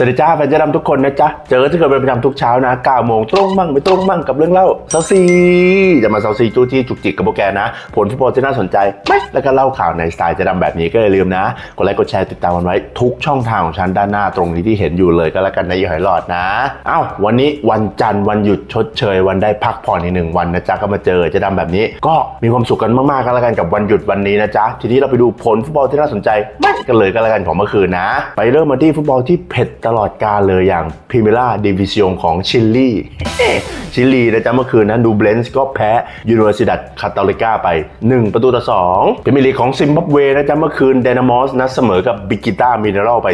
สวัสดีจ้าแฟนเจะดำทุกคนนะจ๊ะ เจอที่เกิดเป็นประจำทุกเช้านะ9โมงตรงมั่งไม่ตรงมั่งกับเรื่องเล่าเซาซีจะมาเซาซีจู้จี้จุกจิกกับโปรแกนะ ผลฟุตบอลที่น่าสนใจไหมแล้วก็เล่าข่าวในสไตล์เจะดำแบบนี้ก็อย่าลืมนะ กดไลค์กดแชร์ติดตามกันไว้ทุกช่องทางของฉันด้านหน้าตรงนี้ที่เห็นอยู่เลยก็แล้วกันนะอย่าหอยหลอดนะอ้าววันนี้วันจันทร์วันหยุดชดเชย วันได้พักผ่อนอีกหนึ่งวันนะจ๊ะก็มาเจอเจะดำแบบนี้ ก็มีความสุขกันมากๆกันแล้วกันกับวันหยุดวันนี้นะจ๊ะทีนี้เราไปดูผลฟุตบอลที่น่าสนใจไม่กันเลยก็แล้วกันของเมื่อคืนนะ ไปเริ่มมาที่ฟุตบอลที่เผ็ดตลอดกาลเลยอย่างพรีเมล่าดิวิซิองของชิลลีชิลีนะจ๊ะเมื่อคืนนะดูเบลนส์ก็แพ้ยูนิเวอร์ซิดัตคาตาลิกาไป 1 ประตูต่อ2เป็นมิลีของซิมบับเวนะจ๊ะเมื่อคืนเดนามอสนะเสมอกับบิกิต้ามิเนรัลไป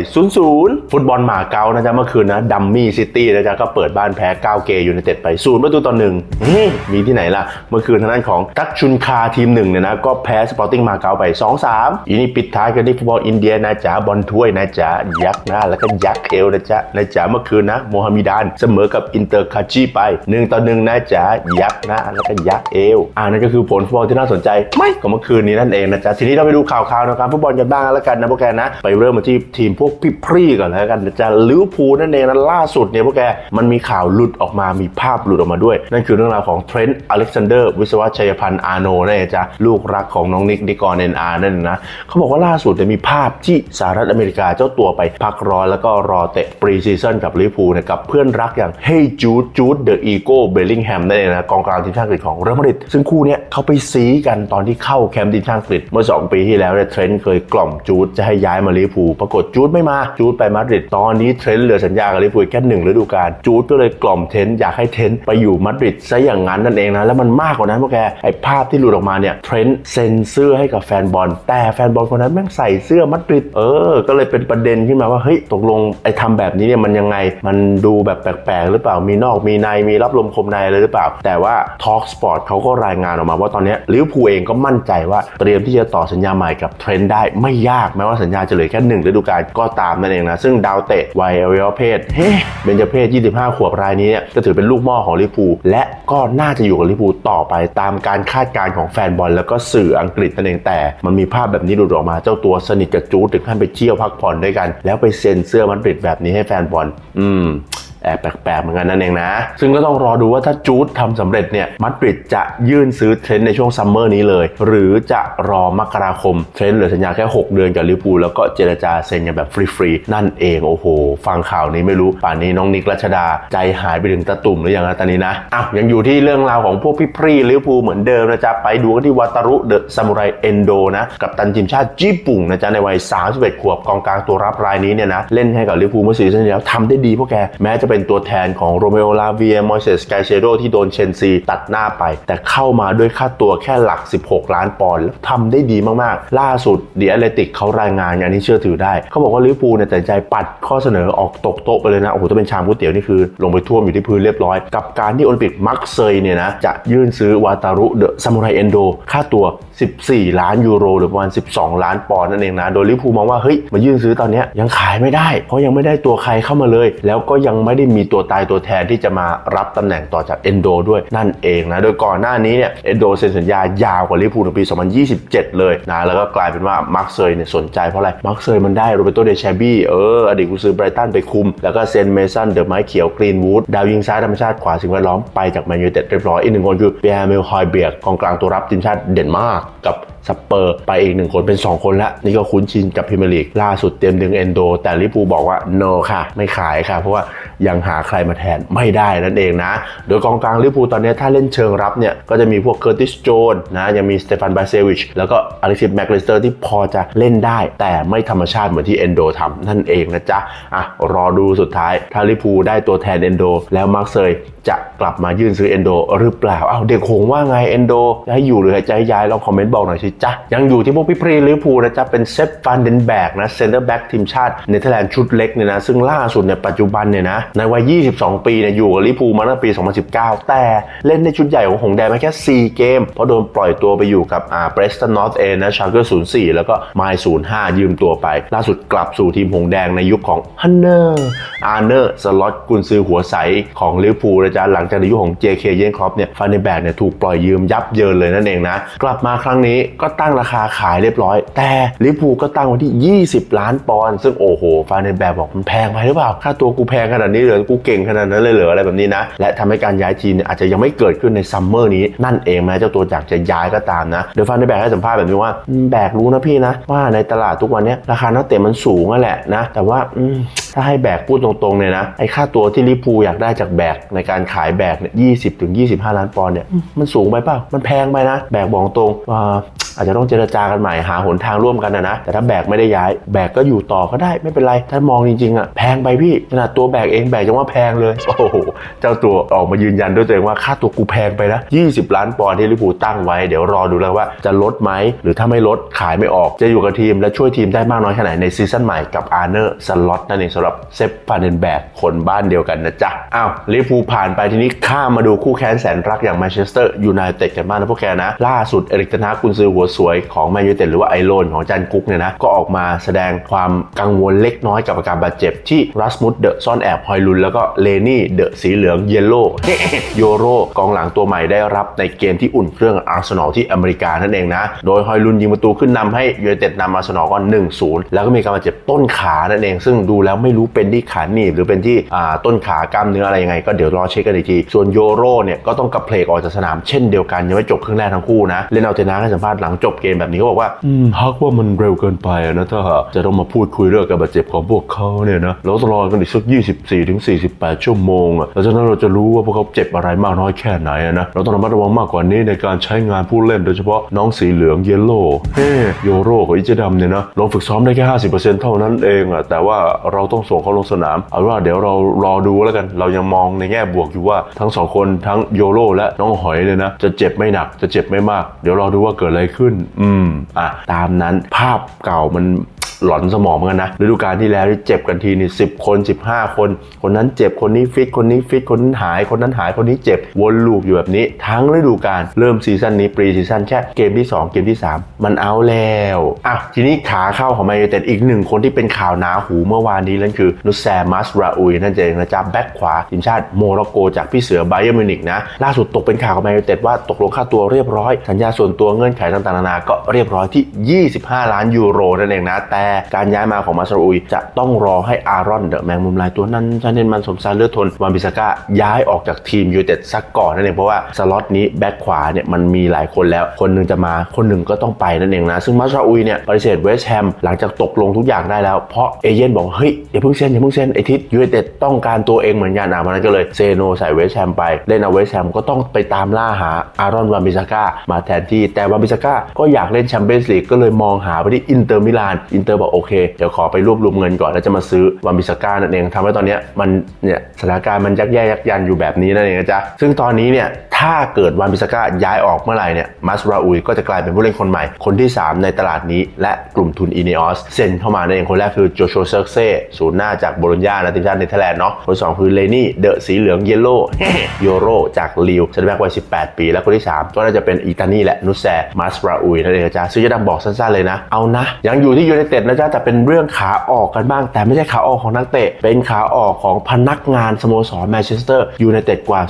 0-0 ฟุตบอลหมาเก๊านะจ๊ะเมื่อคืนนะดัมมี่ซิตี้นะจ๊ะก็เปิดบ้านแพ้ก้าวเกยูไนเต็ดไป 0 ประตูต่อ1มีที่ไหนล่ะ เมื่อคืนทางด้านของทักชุนคาทีมหนึ่งเนี่ยนะก็แพ้สปอร์ติ้งมาเก๊าไป 2-3อีนี่ปิดท้ายกันที่ฟุตบอลอินเดียนะจ๊ะบอลถ้วยนะจ๊ะยักษ์หน้าแล้วก็ยักษ์เอวนะจ๊ะนะจ๊ะเมื่อคืนนะโมฮัมมิดานเสมอกับอินเตอร์คาจีไป1ต่อ1นะจ๊ะยักษ์หน้าแล้วก็ยักษ์เอวอ่านั่นก็คือผลฟุตบอลที่น่าสนใจไม่ของเมื่อคืนนี้นั่นเองนะจ๊ะทีนี้เราไปดูข่าวๆนะครับฟุตบอลกันบ้างแล้วกันนะพวกแกนะไปเริ่มมาที่ทีมพวกพี่พรีก่อนแล้วกันนะจ๊ะลิเวอร์พูลนั่นเองนะล่าสุดเนี่ยพวกแกมันมีข่าวหลุดออกมามีภาพหลุดออกมาด้วย นั่นคือเรื่องราวของเทรนต์อเล็กซานเดอร์วิศวชัยพันธ์อาโนนั่นเองจ้ะลูกรักของน้องนิกดิกรเอ็นอาร์นั่นนะเขาบอกว่าล่าสุดเนี่ยมีภาพที่สหรัฐอเมริกาเจ้าตัวไปพักร้อนแล้วก็รอเตะปรีซีซั่นกับลิเวอร์พูลเนี่ยกับเพื่อนรักอย่างเฮยจูดจูดเดอะอีโก้เบลลิงแฮมนั่นเองนะกองกลางทีมชาติอังกฤษของเรอัลมาดริดซึ่งคู่เนี้ยเขาไปซีกันตอนที่เข้าแคมป์ทีมชาติอังกฤษเมื่อ 2 ปีที่แล้วเนี่ยเทรนต์เคยกล่อมจูดจะให้ย้ายมาลิเวอร์พูลปรากฏจูดไม่มาจูดไปมาดริดตอนนี้เทรนต์เหลือสัญญากับลิเวอร์พูลแค่หนึ่งฤดูกาลจูดก็เลยกล่อมเทรนต์อยากให้เทรนต์ไปอยู่มาดริดซะอย่างนั้นนั่นเองนะแล้วมันมากกว่านั้นพวกแกไอภาพที่หลุดออกมาเนี่ยเทรนต์เซ็นเสื้อให้กับแฟนบอลแต่แฟนบอลคนนั้นแม่งใส่เสื้อมาดริดเออ ก็เลยเป็นประเด็นขึ้นมาว่าเฮ้ยตกลงไอทำแบบนี้เนี่ยมันยังไง มันดูแบบแปลกๆหรือเปล่า มีนอกมีใน มีรับลมคมในอะไรหรือเปล่า แต่ว่า Talk Sport เขาก็รายงานออกมาว่าตอนนี้ลิเวอร์พูลเองก็มั่นใจว่าเตรียมที่จะต่อสัญญาใหม่กับเทรนด์ได้ไม่ยากแม้ว่าสัญญาจะเหลือแค่หนึ่งฤดูกาลก็ตามนั่นเองนะ ซึ่งดาวเตะวัยอวัยวเพศเฮ้เบญจเพศ 25 ขวบรายนี้เนี่ยจะถือเป็นลูกหม่อของลิเวอร์พูลและก็น่าจะอยู่กับลิเวอร์พูลต่อไปตามการคาดการณ์ของแฟนบอลแล้วก็สื่ออังกฤษนั่นเองแต่ มันมีภาพแบบนี้หลุดออกมาเจ้าตัวสนิทกับจูดถึงขั้นไปเที่ยวพักผ่อนด้วยกัน แล้วไปเซ็นเสื้อมันดริดแบบนี้ให้แฟนบอลอืม แอบแปลกๆเหมือนกันนั่นเองนะ ซึ่งก็ต้องรอดูว่าถ้าจูดทำสำเร็จเนี่ยมาดริดจะยื่นซื้อเทรนในช่วงซัมเมอร์นี้เลย หรือจะรอมกราคมเทรนเหลือสัญญาแค่ 6 เดือนกับลิเวอร์พูลแล้วก็เจรจาเซ็นกันแบบฟรีๆนั่นเองโอ้โห ฟังข่าวนี้ไม่รู้ป่านนี้น้องนิกรัชดา ใจหายไปถึงตะตุ่มหรือยังนะตอนนี้นะอ้าวยังอยู่ที่เรื่องราวของพวกพี่พรีลิเวอร์พูลเหมือนเดิมนะจ๊ะไปดูกันที่วาตารุเดอะซามูไรเอนโดนะกับตันทีมชาติญี่ปุ่นนะจ๊ะในวัย31ขวบกองกลางตัวรับรายนี้เนี่ยนะเล่นให้กับลิเวอร์พูลเมื่อซีซั่นที่แล้วทำได้ดีพวกแกแม้จะเป็นตัวแทนของโรเมโอลาเวียมอยเซสไกเชโรที่โดนเชนซีตัดหน้าไป แต่เข้ามาด้วยค่าตัวแค่หลัก 16 ล้านปอนด์แล้วทำได้ดีมากๆ ล่าสุดเดียเลติกเขารายงานอันนี้เชื่อถือได้ เขาบอกว่าลิเวอร์พูลเนี่ยแตัดใจปัดข้อเสนอออกตกโต๊ะไปเลยนะ โอ้โหถ้าเป็นชามก๋วยเตี๋ยวนี่คือ ลงไปท่วมอยู่ที่พื้นเรียบร้อย กับการที่โอลิมปิกมักเซยเนี่ยนะจะยื่นซื้อวาตารุเดอะซามูไรเอนโดค่าตัว 14 ล้านยูโรหรือประมาณ 12 ล้านปอนด์นั่นเองนะโดยลิเวอร์พูลมองว่าเฮ้ยมายื่นซื้อตอนนี้ยยังขายไม่ได้ เพราะยังไม่ได้ตัวใครเข้ามาเลย แล้วก็ยังไม่ได้มีตัวตายตัวแทนที่จะมารับตำแหน่งต่อจากเอนโดด้วยนั่นเองนะโดยก่อนหน้านี้เนี่ยเอนโดเซ็นสัญญายาวกว่าลิเวอร์พูลในปี 2027 เลยนะแล้วก็กลายเป็นว่ามาร์คเซยเนี่ยสนใจเพราะอะไรมาร์คเซยมันได้โรเบโตเดชบี้เอออดีตกุซือไบรตันไปคุม แล้วก็เซนเมสันเดอะไม้เขียวกรีนวูดดาวยิงซ้ายธรรมชาติขวาสิ่งแวดล้อมไปจากแมนยูเต็ดเรียบร้อยอีกหนึ่งคนคือเปียร์เมลฮอยเบียกกองกลางตัวรับทีมชาติเดนมาร์กกับ สเปอร์ไปอีกหนึ่งคนเป็น 2 คนล้วนี่ก็คุ้นชินกับพรีเมียร์ลีกล่าสุดเตรียมดึงเอนโด แต่ลิเวอร์พูบอกว่า no ค่ะ ไม่ขายค่ะ เพราะว่ายังหาใครมาแทนไม่ได้นั่นเองนะ โดยกองกลางลิเวอร์พูตอนนี้ถ้าเล่นเชิงรับเนี่ย ก็จะมีพวกเคอร์ติสโจนนะยังมีสเตฟานบาเซวิชแล้วก็อล็กซิสแมคเลสเตอร์ที่พอจะเล่นได้ แต่ไม่ธรรมชาติเหมือนที่เอนโดทำนั่นเองนะจ๊ะอะรอดูสุดท้ายถ้าลิเวอร์พูได้ตัวแทนเอนโดแล้วมาร์คเซยจะกลับมายื่นซื้อเอนโดหรือเปล่าอ้าวเด็กหงว่าไงเอนโดจะให้อยู่หรือจะให้ย้ายลองคอมเมนต์บอกหน่อยสิจ๊ะ ยังอยู่ที่พวกพี่พรีลิเวอร์พูลนะจ๊ะ เป็นเซฟฟันเดนแบกนะเซนเตอร์แบ็กทีมชาติเนเธอร์แลนด์ชุดเล็กเนี่ยนะ ซึ่งล่าสุดเนี่ยปัจจุบันเนี่ยนะในวัย 22 ปีเนี่ยอยู่กับลิเวอร์พูลมาตั้งแต่ปี 2019 แต่เล่นในชุดใหญ่ของหงแดงมาแค่ 4 เกม เพราะโดนปล่อยตัวไปอยู่กับอ่าเบรสตันนอร์ทเอนนะชาร์เกอร์04 แล้วก็ไมล์05 ยืมตัวไป ล่าสุดกลับสู่ทีมหงแดงในยุคของฮันเนอร์อาร์เนอร์สล็อตกุนซือหัวใสของลิเวอร์พูลนะจ๊ะหลังจากในยุคของ JK เยนครอปเนี่ยฟันเดนแบกเนี่ยถูกปล่อยยืมยับเยินเลยนั่นเองนะกลับมาครั้งนี้ก็ก็ตั้งราคาขายเรียบร้อย แต่ลิเวอร์พูก็ตั้งไว้ที่ 20 ล้านปอนด์ซึ่งโอ้โหฟานเนนแบกบอกมันแพงไปหรือเปล่า ค่าตัวกูแพงขนาดนี้เหรอกูเก่งขนาดนั้นเลยเหรออะไรแบบนี้นะ และทำให้การย้ายทีมเนี่ยอาจจะยังไม่เกิดขึ้นในซัมเมอร์นี้นั่นเองแม้เจ้าตัวอยากจะย้ายก็ตามนะเดี๋ยวฟานเนนแบกให้สัมภาษณ์แบบนี้ว่าแบกรู้นะพี่นะ ว่าในตลาดทุกวันนี้ราคานักเตะมันสูงนั่นแหละนะ แต่ว่าอื ถ้าให้แบกพูดตรงๆเนี่ยนะ ไอ้ค่าตัวที่ลิเวอร์พูอยากได้จากแบกในการขายแบกเนี่ยยี่สิบถึง25ล้านปอนด์เนี่ยมันสูงไปเปล่ามันแพงไปนะ แบกบอกตรงว่าอาจจะต้องเจรจากันใหม่หาหนทางร่วมกันนะนะ แต่ถ้าแบกไม่ได้ย้าย แบกก็อยู่ต่อก็ได้ไม่เป็นไร ถ้ามองจริงๆอะแพงไปพี่ขนาดตัวแบกเองแบกยังว่าแพงเลย โอ้โห เจ้าตัวออกมายืนยันด้วยตัวเองว่าค่าตัวกูแพงไปนะ 20 ล้านปอนด์ที่ลิเวอร์พูตั้งไว้ เดี๋ยวรอดูแล้วว่าจะลดไหม หรือถ้าไม่ลดขายไม่ออกจะอยู่กับทีมและช่วยทีมได้มากน้อยแค่ไหนในซีซั่นใหม่กับอาร์เนอร์สล็อตนั่นเองสำหรับเซฟฟานเดนแบกคนบ้านเดียวกันนะจ๊ะ อ้าวลิเวอร์พูผ่านไปทีนี้ข้ามมาดูคู่แค้นแสนรักอย่างแมนเชสเตอร์ยูไนเต็ดกันบ้างนะพวกแกนะ ล่าสุดเอริกเทนฮากุนซือหัวสวยของแมนยูเต็ดหรือว่าไอโลนของจันกุ๊กเนี่ยนะ ก็ออกมาแสดงความกังวลเล็กน้อยกับอาการบาดเจ็บที่รัสมุดเดอะซ่อนแอบฮอยลุนแล้วก็เลนี่เดอะสีเหลืองเยลโล่โยโรกองหลังตัวใหม่ได้รับในเกมที่อุ่นเครื่องอาร์เซนอลที่อเมริกานั่นเองนะ โดยฮอยลุนยิงประตูขึ้นนำให้ยูไนเต็ดนำอาร์เซนอลก็1-0 แล้วก็มีการบาดเจ็บต้นขานั่นเองซึ่งดูแล้วไม่รู้เป็นที่ขาหนีบหรือเป็นที่ต้นขากล้ามเนื้ออะไรยังไง ก็เดี๋ยวรอเช็คกันอีกที ส่วนโยโรเนี่ยก็ต้องกระเพลกออกจากสนามเช่นเดียวกันยังไม่จบครึ่งแรกทั้งคู่นะเล่นเอาเทนาให้สัมภาษณ์หลังจบเกมแบบนี้ก็บอกว่าอืมฮักว่ามันเร็วเกินไปนะถ้าจะต้องมาพูดคุยเรื่องการบาดเจ็บของพวกเขาเนี่ยนะเราต้องรอกันอีกสัก 24ถึง48 ชั่วโมงอะแล้วจากนั้นเราจะรู้ว่าพวกเขาเจ็บอะไรมากน้อยแค่ไหนนะเราต้องระมัดระวังมากกว่านี้ในการใช้งานผู้เล่นโดยเฉพาะน้องสีเหลืองเยลโล่เฮ้โยโรกับอิจดำเนี่ยนะลงฝึกซ้อมได้แค่ 50%เท่านั้นเองอะแต่ว่าเราต้องต้องส่งเขาลงสนาม เอาว่าเดี๋ยวเรารอดูแล้วกัน เรายังมองในแง่บวกอยู่ว่าทั้งสองคนทั้งโยโรและน้องหอยเลยนะ จะเจ็บไม่หนักจะเจ็บไม่มาก เดี๋ยวรอดูว่าเกิดอะไรขึ้น อืมอะตามนั้นภาพเก่ามัน หลอนสมองเหมือนกันนะฤดูกาลที่แล้วที่เจ็บกันทีนี่สิคน15คน คนนั้นเจ็บคนนี้ฟิตคนนี้ฟิตคนนั้นหายคนนั้นหายคนนี้เจ็บวนลูปอยู่แบบนี้ ทั้งฤดูกาลเริ่มซีซั่นนี้ปรีซีซั่นแค่เกมที่ 2 เกมที่ 3 มันเอาแล้วอะทีนี้ขาเข้าของแมนยูเต็ดอีกหนึ่งคนที่เป็นข่าวหนาหูเมื่อวานนี้นั่นคือนุสแซมัสราอุยนั่นเองนะจ๊ะแบ็คขวาทีมชาติโมร็อกโกจากพี่เสือไบเยอร์มิวนิกนะล่าสุดตกเป็นข่าวของแมนยูเต็ดว่าตกลงค่าตัวเรียบร้อยสัญญาส่วนตัวเงื่อนไขต่างๆนานาก็เรียบร้อยที่ 25 ล้านยูโรนั่นเองนะแต่การย้ายมาของมาซาอุยจะต้องรอให้อารอนเดอะแมงมุมลายตัวนั้นชาเนนมันสมซาเลือดทนวานบิสก้าย้ายออกจากทีมยูเต็ดซักก่อนนั่นเองเพราะว่าสล็อตนี้แบ็คขวาเนี่ยมันมีหลายคนแล้ว คนหนึ่งจะมาคนหนึ่งก็ต้องไปนั่นเองนะซึ่งมาซาอุยเนี่ยปฏิเสธเวสแฮมหลังจากตกลงทุกอย่างได้แล้วเพราะเอเย่นบอกเฮ้ยอย่าเพิ่งเซ็นอย่าเพิ่งเซ็นไอทิศยูเต็ดต้องการตัวเองเหมือนกันอะมันก็เลยเซโนใส่เวสแฮมไปเล่นเอาเวสแฮมก็ต้องไปตามล่าหาอารอนวานบิสก้ามาแทนที่แต่วานบิสก้าก็อยากเล่นแชมเปี้ยนส์ลีกก็เลยมองหาไปที่อินเตอร์มิลานอินเตอร์บอกโอเค เดี๋ยวขอไปรวบรวมเงินก่อนแล้วจะมาซื้อวานบิสก้านั่นเองทำให้ตอนนี้มันเนี่ยสถานการณ์มันยักแย่ยักยันอยู่แบบนี้นั่นเองนะจ๊ะซึ่งตอนนี้เนี่ยถ้าเกิดวานบิสก้าย้ายออกเมื่อไหร่เนี่ยมัสราอุยก็จะกลายเป็นผู้เล่นคนใหม่ คนที่ 3 ในตลาดนี้ และกลุ่มทุนอีเนอสเซ็นเข้ามานั่นเองคนแรกคือโจโชเซอร์เซ่ศูนย์หน้าจากโบโลญญาและทีมชาติเนเธอร์แลนด์เนาะคนสองคือเลนี่เดอะสีเหลืองเยลโล่โยโรจากลิวเซนแบ็กวัย18 ปี และคนที่ 3 ก็น่าจะเป็นอีตานี่แหละนุสแซมัสราอุยนั่นเองนะจ๊ะซึ่งจะดำบอกสั้นๆเลยนะเอานะยังอยู่ที่ยูไนเต็ดนะจ๊ะแต่เป็นเรื่องขาออกกันบ้าง แต่ไม่ใช่ขาออกของนักเตะ เป็นขาออกของพนักงานสโมสรแมนเชสเตอร์ยูไนเต็ดกว่า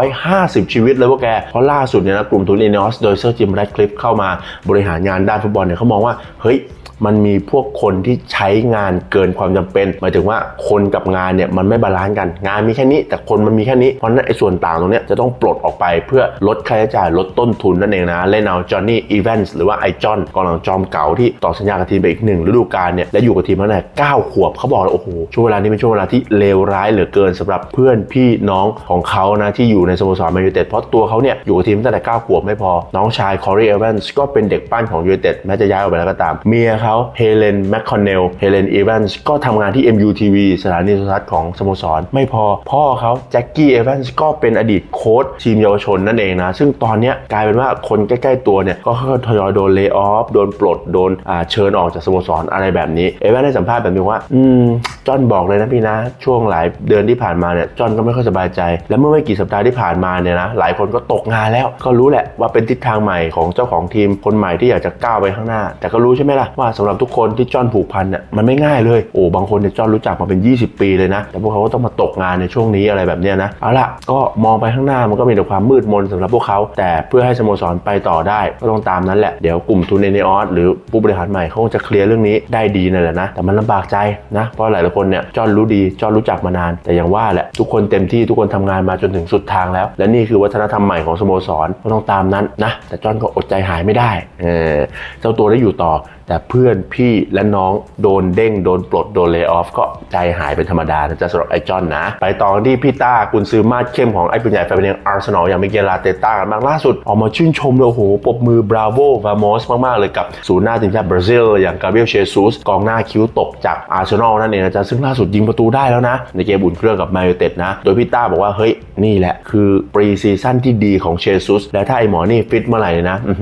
250 ชีวิตเลยพวกแก เพราะล่าสุดเนี่ยนะกลุ่มทุนอีเนอสโดยเซอร์จิมแรดคลิฟเข้ามาบริหารงานด้านฟุตบอลเนี่ยเขามองว่า เฮ้ย มันมีพวกคนที่ใช้งานเกินความจำเป็นหมายถึงว่าคนกับงานเนี่ยมันไม่บาลานซ์กัน งานมีแค่นี้ แต่คนมันมีแค่นี้เพราะนั้นไอ้ส่วนต่างตรงเนี้ยจะต้องปลดออกไปเพื่อลดค่าใช้จ่ายลดต้นทุนนั่นเองนะเล่นเอาจอห์นนี่อีแวนส์หรือว่าไอจอนกองหลังจอมเก่าที่ต่อสัญญากับทีมไปอีกหนึ่งฤดูกาลเนี่ยและอยู่กับทีมมาตั้งแต่9ขวบเขาบอกเลยโอ้โหช่วงเวลานี้เป็นช่วงเวลาที่เลวร้ายเหลือเกินสำหรับเพื่อนพี่น้องของเขานะที่อยู่ในสโมสรแมนยูเต็ดเพราะตัวเขาเนี่ยอยู่กับทีมตั้งแต่9ขวบไม่พอน้องชายคอรีเอเวนส์ก็เป็นเด็กปั้นของยูไนเต็ดแม้จะย้ายออกไปแล้วก็ตามเมียเขาเฮเลนแมคคอนเนลเฮเลนอีแวนส์ก็ทำงานที่ MUTV สถานีโทรทัศน์ของสโมสร ไม่พอพ่อเขาแจ็คกี้เอแวนส์ก็เป็นอดีตโค้ชทีมเยาวชนนั่นเองนะ ซึ่งตอนนี้กลายเป็นว่าคนใกล้ ๆ ตัวเนี่ย ก็ค่อยๆทยอยโดนเล y o ออฟโดนปลด โดนเชิญออกจากสโมสรอะไรแบบนี้ เอเวนให้สัมภาษณ์แบบนี้ว่า อืมจอห์นบอกเลยนะพี่นะ ช่วงหลายเดือนที่ผ่านมาเนี่ยจอห์นก็ไม่ค่อยสบายใจ และเมื่อไม่กี่สัปดาห์ที่ผ่านมาเนี่ยนะหลายคนก็ตกงานแล้ว ก็รู้แหละว่าเป็นทิศทางใหม่ของเจ้าของทีมคนใหม่ที่อยากจะก้าวไปข้างหน้า แต่ก็รู้ใช่ไหมล่ะว่าสำหรับทุกคนที่จ้อนผูกพันเนี่ยมันไม่ง่ายเลยโอ้บางคนเนี่ยจอนรู้จักมาเป็น 20 ปีเลยนะ แต่พวกเขาก็ต้องมาตกงานในช่วงนี้อะไรแบบเนี้ยนะเอาละก็มองไปข้างหน้ามันก็มีแต่ความมืดมนสำหรับพวกเขา แต่เพื่อให้สโมสรไปต่อได้ก็ต้องตามนั้นแหละเดี๋ยวกลุ่มทุนเนเนออสหรือผู้บริหารใหม่เขาคงจะเคลียร์เรื่องนี้ได้ดีนั่นแหละนะแต่มันลำบากใจนะเพราะหลายๆคนเนี่ยจ้อนรู้ดีจ้อนรู้จักมานาน แต่อย่างว่าแหละทุกคนเต็มที่ทุกคนทำงานมาจนถึงสุดทางแล้ว และนี่คือวัฒนธรรมใหม่ของสโมสรก็ต้องตามนั้นนะแต่จ้อนก็อดใจหายไม่ได้เออเจ้าตัวได้อยู่ต่อแต่เพื่อนพี่และน้องโดนเด้งโดนปลดโดนเล y o ออฟก็ใจหายเป็นธรรมดานะจ๊ะสำหรับไอ้จอนนะ ไปต่อที่พี่ต้ากุนซือมาดเข้มของไอ้ปืนใหญ่แฟนเพลงอาร์เซนอลอย่างมิเกลลาเตต้ากันบ้างล่าสุด ออกมาชื่นชมเลยโอ้โหปบมือบราโววามอสมาก ๆ เลยกับศูนย์หน้าทีมชาติบราซิล อย่างกาเบรียลเชซูสกองหน้าคิ้วตกจากอาร์เซนอลนั่นเองนะจ๊ะซึ่งล่าสุดยิงประตูได้แล้วนะ ในเกมอุ่นเครื่องกับแมนยูเต็ดนะ โดยพี่ต้าบอกว่าเฮ้ยนี่แหละคือปรีซีซั่นที่ดีของเชซูสและถ้าไอ้หมอนี่ฟิตเมื่อไหร่นะอื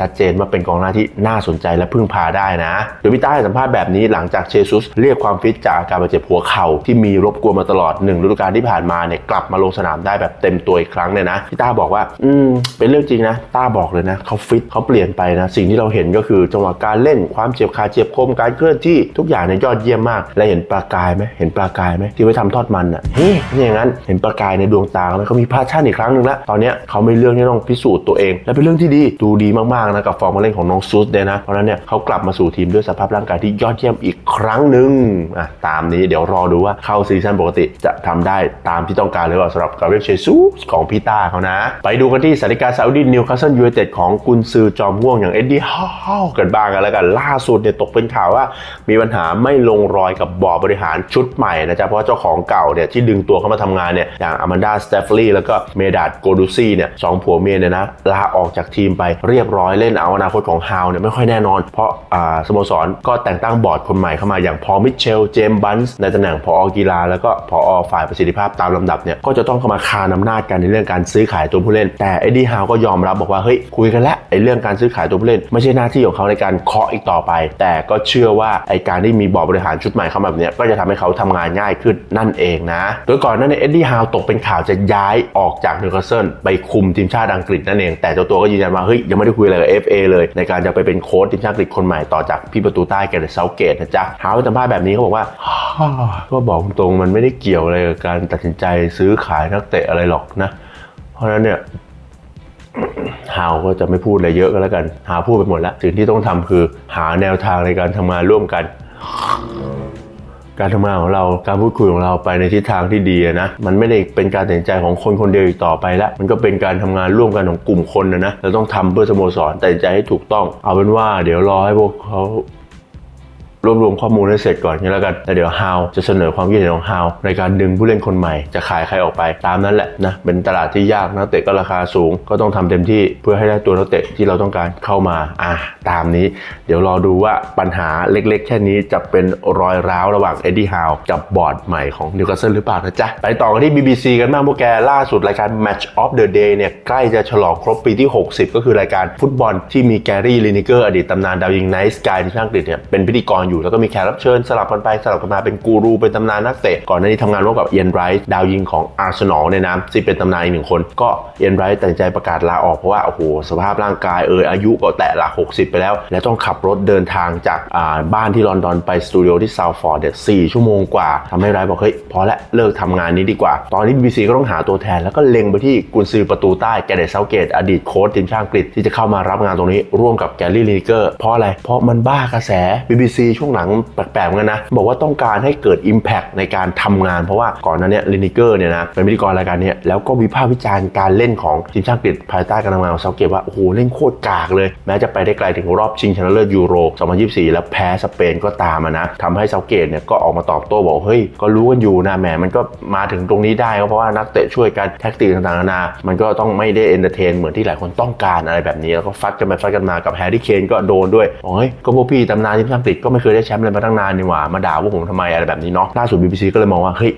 ชัดเจนว่าเป็นกองหน้าที่น่าสนใจและพึ่งพาได้นะ โดยพี่ต้าให้สัมภาษณ์แบบนี้หลังจากเชซุสเรียกความฟิตจากอาการบาดเจ็บหัวเข่าที่มีรบกวนมาตลอดหนึ่งฤดูกาลที่ผ่านมาเนี่ยกลับมาลงสนามได้แบบเต็มตัวอีกครั้งเนี่ยนะพี่ต้าบอกว่า อืม เป็นเรื่องจริงนะ ต้าบอกเลยนะเขาฟิตเขาเปลี่ยนไปนะ สิ่งที่เราเห็นก็คือจังหวะการเล่นความเจ็บขาเจ็บคมการเคลื่อนที่ทุกอย่างเนี่ยยอดเยี่ยมมาก และเห็นปลากายไหมเห็นปลากายไหมที่ไว้ทำทอดมันอะเฮ้ยไม่อย่างนั้นเห็นปลากายในดวงตาแล้วเขามีพาชั่นอีกครั้งหนึ่งแล้วตอนเนี้ยเขาไม่เรื่องที่ต้องพิสูจน์ตัวเอง และเป็นเรื่องที่ดีดูดีมากๆนะกับฟอร์มการเล่นของน้องซูสเดยนะเพราะฉะนั้นเนี่ยเขากลับมาสู่ทีมด้วยสภาพร่างกายที่ยอดเยี่ยมอีกครั้งหนึ่งอะตามนี้เดี๋ยวรอดูว่าเข้าซีซั่นปกติจะทำได้ตามที่ต้องการหรือเปล่าสำหรับกาเบรียลเชซูสของพี่ต้าเขานะ ไปดูกันที่สถานการณ์ซาอุดีนิวคาสเซิลยูไนเต็ดของกุนซือจอมง่วงอย่างเอ็ดดี้ฮาวกันบ้างกันแล้วกันล่าสุดเนี่ยตกเป็นข่าวว่า มีปัญหาไม่ลงรอยกับบอร์ดบริหารชุดใหม่นะจ๊ะเพราะว่าเจ้าของเก่าเนี่ยที่ดึงตัวเข้ามาทำงานเนี่ยอย่างอแมนดาสเตฟลีแล้วก็เมดาดโกดูซี่เนี่ยสองผัวเมียเนี่ยนะลาออกจากทีมไปเรียบร้อยเล่นเอาอนาคตของฮาวเนี่ยไม่ค่อยแน่นอน เพราะาสโมสรก็แต่งตั้งบอร์ดคนใหม่เข้ามาอย่างพอมิเชล เจมบันส์ในตำแหน่งพอกีฬา แล้วก็พอฝ่ายประสิทธิภาพตามลำดับเนี่ยก็จะต้องเข้ามาคานอำนาจกันในเรื่องการซื้อขายตัวผู้เล่น แต่เอ็ดดี้ฮาวก็ยอมรับบอกว่าเฮ้ยคุยกันแล้วไอ้เรื่องการซื้อขายตัวผู้เล่น ไม่ใช่หน้าที่ของเขาในการเคาะอีกต่อไป แต่ก็เชื่อว่าไอ้การที่มีบอร์ดบริหารชุดใหม่เข้ามาแบบเนี้ยก็จะทำให้เขาทำงานง่ายขึ้นนั่นเองนะโดยก่อนหน้านี้เอ็ดดี้ฮาวตกเป็นข่าวจะย้ายออกจากนิวคาสเซิลไปคุมทีมชาติอังกฤษนั่นเองแต่เจ้าตัวก็ยืนยันว่าเฮ้ยยังไม่ได้คุยอะไรกับ FA เลยในการจะไปเป็นโค้ชทีมชาติอังกฤษคนใหม่ต่อจากพี่ประตูใต้แกเรตเซาเกตนะจ๊ะฮาวให้สัมภาษณ์แบบนี้เขาบอกว่าก็บอกตรงๆมันไม่ได้เกี่ยวอะไรกับการตัดสินใจซื้อขายนักเตะอะไรหรอกนะ เพราะฉะนั้นเนี่ยฮาวก็จะไม่พูดอะไรเยอะก็แล้วกัน หาพูดไปหมดแล้ว สิ่งที่ต้องทำคือหาแนวทางในการทำงานร่วมกัน การทำงานของเราการพูดคุยของเราไปในทิศทางที่ดีนะมันไม่ได้เป็นการตัดสินใจของคนคนเดียวอีกต่อไปแล้วมันก็เป็นการทำงานร่วมกันของกลุ่มคนนะนะเราต้องทำเพื่อสโมสรตัดสินใจให้ถูกต้อง เอาเป็นว่าเดี๋ยวรอให้พวกเขา รวบรวมข้อมูลให้เสร็จก่อนนี่แล้วกันแล้วเดี๋ยวฮาวจะเสนอความคิดเห็นของฮาวในการดึงผู้เล่นคนใหม่ จะขายใครออกไปตามนั้นแหละนะเป็นตลาดที่ยากนักเตะก็ราคาสูง ก็ต้องทำเต็มที่เพื่อให้ได้ตัวนักเตะที่เราต้องการเข้ามาอะตามนี้ เดี๋ยวรอดูว่าปัญหาเล็กๆ แค่นี้จะเป็นรอยร้าวระหว่างเอ็ดดี้ฮาวกับบอร์ดใหม่ของนิวคาสเซิลหรือเปล่านะจ๊ะไปต่อกันที่ BBC กันบ้างพวกแกล่าสุดรายการ Match of the Day เนี่ยใกล้จะฉลองครบปีที่ 60 ก็คือรายการฟุตบอลที่มีแกรี่ลินิเกอร์อดีตตำนานดาวยิงไนท์สกายที่ช่างกฤษเนี่ยเป็นพิธีกรอยู่แล้วก็มีแขกรับเชิญสลับกันไปสลับกันมาเป็นกูรูเป็นตำนานนักเตะก่อนหน้านี้ทำงานร่วมกับเอียนไรท์ดาวยิงของอาร์เซนอลเนี่ยนะที่เป็นตำนานอีกหนึ่งคน ก็เอียนไรท์ตัดใจประกาศลาออกเพราะว่าโอ้โหสภาพร่างกายเอออายุก็แตะหลัก 60 ไปแล้ว และต้องขับรถเดินทางจากาบ้านที่ลอนดอนไปสตูดิโอที่ซาวฟอร์ดเนี่ยสชั่วโมงกว่าทำให้ไรท์บอกเฮ้ยพอละเลิกทำงานนี้ดีกว่า ตอนนี้ BBC ก็ต้องหาตัวแทน แล้วก็เล็งไปที่กุนซือประตูใต้แกเดตเซาเกต อดีตโค้ชทีมชาติอังกฤษที่จะเข้ามารับงานตรงนี้ร่วมกับแกรี่ลินิเกอร์เพราะอะไร เพราะมันบ้ากระแส BBC ช่วงหลังแปลกๆเหมือนกันนะ บอกว่าต้องการให้เกิด Impact ในการทำงาน เพราะว่าก่อนหน้าเนี้ลินิเกอร์เนี่ยนะเป็นพิธีกรรายการนี้แล้วก็วิพากษ์วิจารณ์การเล่นของทีมชาติอังกฤษภายใต้การทำงานของเซาเกตว่าโอ้โหเล่นโคตรกากเลย แม้จะไปได้ไกลถึงรอบชิงชนะเลิศยูโร 2024 แล้วแพ้สเปนก็ตามนะทำให้เซาเกตเนี่ยก็ออกมาตอบโต้บอกเฮ้ยก็รู้กันอยู่นะแหมมันก็มาถึงตรงนี้ได้ก็เพราะว่านักเตะช่วยกันแท็กติกต่างๆนานา มันก็ต้องไม่ได้เอนเตอร์เทนเหมือนที่หลายคนต้องการอะไรแบบนี้แล้วก็ฟัดกันไปฟัดกันมากับแฮร์รี่เคนก็โดนด้วยโอ้ยก็พวกพี่ตำนานทีมชาติอังกฤษก็ไม่เคยได้แชมป์เลยมาตั้งนานนี่หว่ามาด่าว่าผมทำไมอะไรแบบนี้เนาะล่าสุด BBC ก็เลยมองว่าเฮ้ย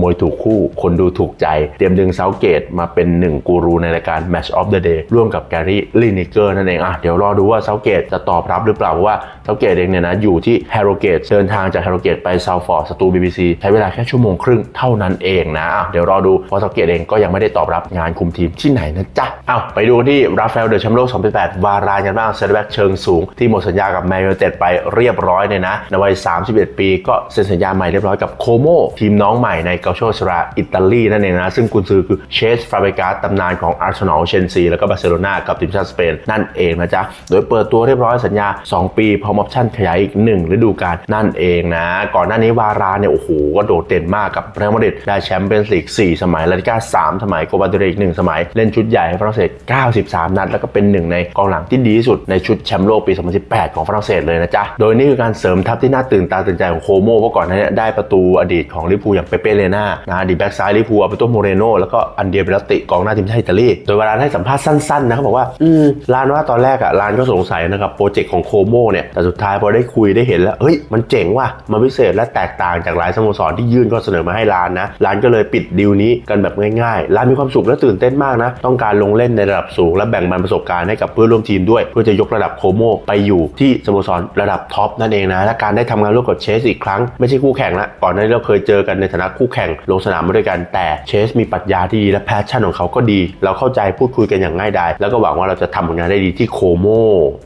มวยถูกคู่ คนดูถูกใจ เตรียมดึงเซาเกตมาเป็นหนึ่งกูรูในรายการ Match of the Day ร่วมกับแกรี่ลินิเกอร์นั่นเองอะเดี๋ยวรอดูว่าเซาเกตจะตอบรับหรือเปล่าเพราะว่าเซาเกตเองเนี่ยนะอยู่ที่แฮร์โรเกตเดินทางจากแฮร์โรเกตไปซาวฟอร์ดสตูบีบีซีใช้เวลาแค่ชั่วโมงครึ่งเท่านั้นเองนะะเดี๋ยวรอดูเพราะเซาเกตเองก็ยังไม่ได้ตอบรับงานคุมทีมที่ไหนนะจ๊ะเอาไปดูที่ราฟาเอลเดอแชมป์โลก 2008วารานกันบ้างเซนเตอร์แบ็กเชิงสูง ที่หมดสัญญากับแมนยูเต็ดไปเรียบร้อยเนี่ยนะในวัย 31 ปีก็เซ็นสัญญาใหม่เรียบร้อยกับโคโมทีมน้องใหม่ในเกาโชสราอิตาลีนั่นเองนะซึ่งกุนซือคือเชสฟาเบกาตำนานของอาร์เซนอลเชนซีแล้วก็บาร์เซโลนากับทีมชาติสเปนนั่นเองนะจ๊ะโดยเปิดตัวเรียบร้อยสัญญา 2 ปีพรมออปชั่นขยายอีก 1 ฤดูกาลนั่นเองนะ ก่อนหน้านี้วารานเนี่ยโอ้โหก็โดดเด่นมากกับเรอัลมาดริดได้แชมเปี้ยนส์ลีก4สมัยลาลิก้า3สมัยโกบาเดเรอีก1สมัย เล่นชุดใหญ่ให้ฝรั่งเศส 93 นัด แล้วก็เป็นหนึ่งในกองหลังที่ดีที่สุดในชุดแชมป์โลกปี 2018 ของฝรั่งเศสเลยนะจ๊ะโดยนี่คือการเสริมทัพที่น่าตื่นตาตื่นใจของโคโมเพราะก่อนหน้านี้ได้ประตูอดีตของลิเวอร์พูอย่างเปเป้เลน่านะดีแบ็กซ้ายลิเวอร์พูอัลเบโตโมเรโนแล้วก็อันเดียเบลติกองหน้าทีมชาติอิตาลีโดยเวลาให้สัมภาษณ์สั้นๆนะเขาบอกว่าอืมลานว่าตอนแรกอะลานก็สงสัยนะครับโปรเจกต์ของโคโมเนี่ยแต่สุดท้ายพอได้คุยได้เห็นแล้วเฮ้ยมันเจ๋งว่ะมันพิเศษและแตกต่างจากหลายสโมสรที่ยื่นข้อเสนอมาให้ลานนะลานก็เลยปิดดีลนี้กันแบบง่ายๆลานมีความสุขและตื่นเต้นมากนะต้องการลงเล่นในระดับสูง และแบ่งปันประสบการณ์ให้กับเพื่อนร่วมทีมด้วย เพื่อจะยกระดับโคโมไปอยู่ที่สโมสรระดับท็อปนั่นเองนะและการได้ทำงานร่วมกับเชสอีกครั้งไม่ใช่คู่แข่งละก่อนหน้านี้เราเคยเจอกันในฐานะคู่แข่งลงสนามมาด้วยกันแต่เชสมีปรัชญาที่ดีและแพชชั่นของเขาก็ดี เราเข้าใจพูดคุยกันอย่างง่ายดายแล้วก็หวังว่าเราจะทำผลงานได้ดีที่โคโม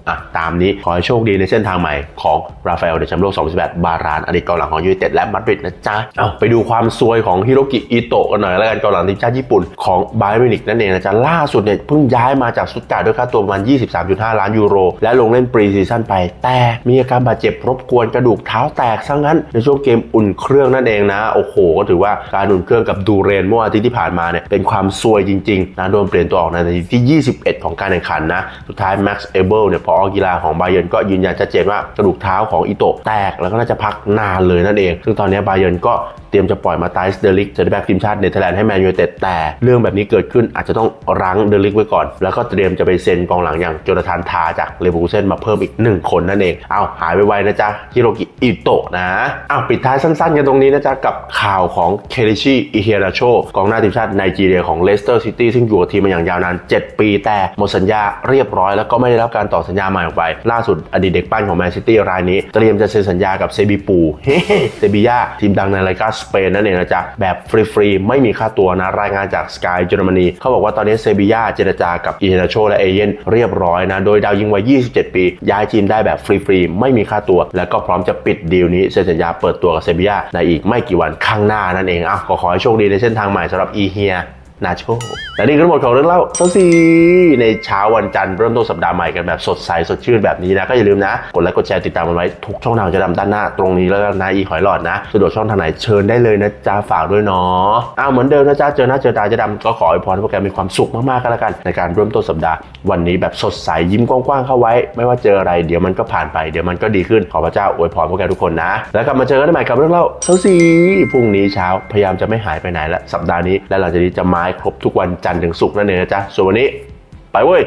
อะตามนี้ขอให้โชคดีในเส้นทางใหม่ของราฟาเอลเดชแชมป์โลก 2018 บารานอดีตกองหลังของยูไนเต็ดและมาดริดนะจ๊ะ เอาไปดูความซวยของฮิโรกิอิโตะกันหน่อยแล้วกันกองหลังทีมชาติญี่ปุ่นของไบรมินิกนั่นเองนะจ๊ะ ล่าสุดเนี่ยเพิ่งย้ายมาจากสุดการ์ดด้วยค่าตัวประมาณ 23.5 ล้านยูโร และลงเล่นปรีซีซั่นไป แต่มีอาการบาดเจ็บรบกวนกระดูกเท้าแตกซะงั้นในช่วงเกมอุ่นเครื่องนั่นเองนะโอ้โหก็ถือว่าการอุ่นเครื่องกับดูเรนเมื่ออาทิตย์ที่ผ่านมาเนี่ยเป็นความซวยจริงๆนะโดนเปลี่ยนตัวออกในนาทีที่ 21 ของการแข่งขันนะสุดท้ายแม็กซ์เอเบิลเนี่ยพอกีฬาของบาเยิร์นก็ยืนยันชัดเจจนว่ากระดูกเท้าของอิโตะแตกแล้วก็น่าจะพักนานเลยนั่นเอง ซึ่งตอนนี้บาเยิร์นก็ รียมจะปล่อยมาไตส์เดลิกเซนเตอร์แบ็กทีมชาติเนเธอร์แลนด์ให้แมนยูเต็ดแต่เรื่องแบบนี้เกิดขึ้นอาจจะต้องรั้งเดลิกไว้ก่อน แล้วก็เตรียมจะไปเซ็นกองหลังอย่างโจนาธานทาจากเลเวอร์คูเซนมาเพิ่มอีก 1 คนนั่นเอง เอาหายไปไวๆนะจ๊ะฮิโรกิอิโตะนะเอาปิดท้ายสั้นๆกันตรงนี้นะจ๊ะกับข่าวของเคเ i ชิอิเฮราโชกองหน้าทีมชาติไนจีเรียของเลสเตอร์ซิตี้ซึ่งอยู่กับทีมมาอย่างยาวนาน 7 ปีแต่หมดสัญญาเรียบร้อย แล้วก็ไม่ได้รับการต่อสัญญาใหม่ออกไป ล่าสุดอดีตเด็กปั้นของแมนซิตี้รายนี้ เตรียมจะเซ็นสัญญากับเซบีปูเฮเซบียาทีมดังในรายการสเปนนั่นเองนะจ๊ะ แบบฟรีๆ ไม่มีค่าตัวนะ รายงานจากสกายเยอรมนีเขาบอกว่าตอนนี้เซบียาเจรจากับอิเฮราโชและเอเย่นเรียบร้อยนะ โดยดาวยิงวัย 27 ปี ย้ายทีมได้แบบฟรีๆ ไม่มีค่าตัว แล้วก็พร้อมจะปิดดีลนี้เซ็นสัญญาเปิดตัวกับเซบียาในอีกไม่กี่วันข้างหน้านั่นเองอะขอขอให้โชคดีในเส้นทางใหม่สำหรับอีเฮีย นาโชและนี่ก็ทั้งหมดของเรื่องเล่าเซาซีในเช้าวันจันทร์เริ่มต้นสัปดาห์ใหม่กันแบบสดใสสดชื่นแบบนี้นะ ก็อย่าลืมนะ กดไลค์กดแชร์ติดตามกันไว้ทุกช่องทางจะดำด้านหน้าตรงนี้แล้วกันนะอีหอยหลอดนะสะดวกช่องทางไหนเชิญได้เลยนะจ๊ะฝากด้วยเนาะอ้าวเหมือนเดิมนะจ๊ะเจอหน้าเจอตาจะดำก็ขอให้พรให้พวกแกมีความสุขมากๆกันล้วกัน ในการเริ่มต้นสัปดาห์วันนี้แบบสดใสยิ้มกว้างๆเข้าไว้ ไม่ว่าเจออะไรเดี๋ยวมันก็ผ่านไปเดี๋ยวมันก็ดีขึ้นขอพระเจ้าอวยพรพวกแกทุกคนนะ แล้วกลับมาเจอกันใหม่กับเรื่องเล่าเซาซีพรุ่งนี้เช้าพยายามจะไม่หายไปไหนละสัปดาห์นี้และหลังจากนี้จะมาครบทุกวันจันทร์ถึงศุกร์นั่นเองนะจ๊ะส่วนวันนี้ ไปเว้ย